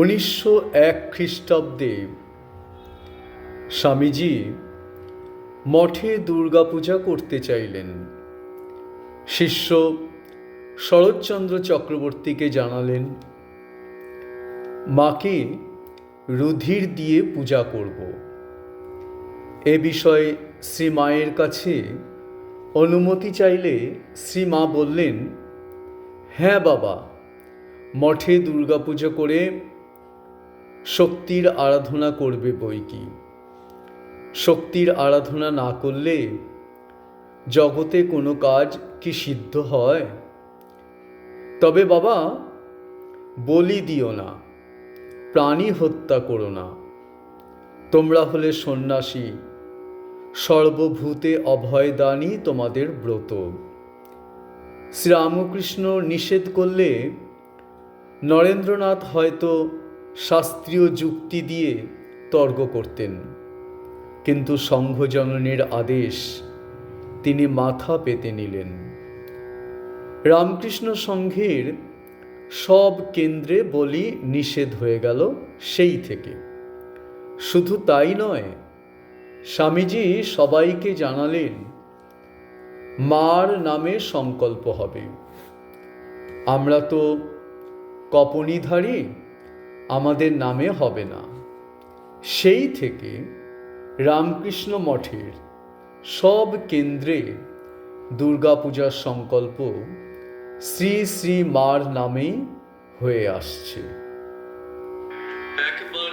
উনিশশো এক খ্রিস্টাব্দে স্বামীজি মঠে দুর্গাপূজা করতে চাইলেন। শিষ্য শরৎচন্দ্র চক্রবর্তীকে জানালেন, মাকে রুধির দিয়ে পূজা করব। এ বিষয়ে শ্রী মায়ের কাছে অনুমতি চাইলে শ্রী মা বললেন হ্যাঁ বাবা, মঠে দুর্গাপুজো করে শক্তির আরাধনা করবে বই কি? শক্তির আরাধনা না করলে জগতে কোনো কাজ কি সিদ্ধ হয়? তবে বাবা, বলি দিও না, প্রাণী হত্যা করো না। তোমরা হলে সন্ন্যাসী, সর্বভূতে অভয়দানই তোমাদের ব্রত। শ্রীরামকৃষ্ণ নিষেধ করলে নরেন্দ্রনাথ হয়তো শাস্ত্রীয় যুক্তি দিয়ে তর্ক করতেন। কিন্তু সংঘজননের আদেশ তিনি মাথা পেতে নিলেন। রামকৃষ্ণ সংঘের সব কেন্দ্রে বলি নিষেধ হয়ে গেল সেই থেকে। শুধু তাই নয়, স্বামীজি সবাইকে জানালেন, মার নামে সংকল্প হবে। আমরা তো কপনিধারী আমাদের নামে হবে না। সেই থেকে রামকৃষ্ণ মঠের সব কেন্দ্রে দুর্গাপূজার সংকল্প শ্রী শ্রী মার নামেই হয়ে আসছে। একবার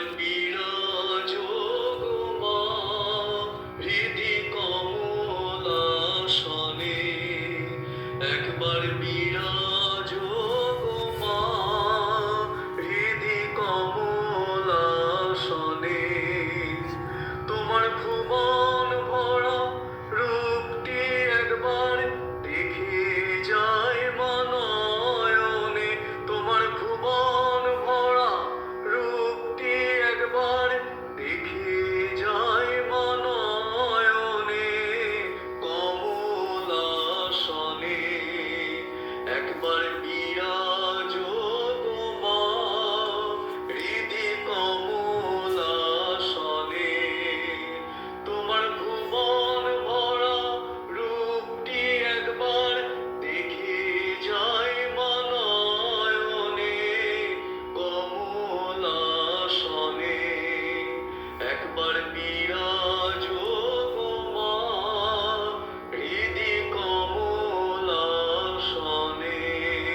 but me.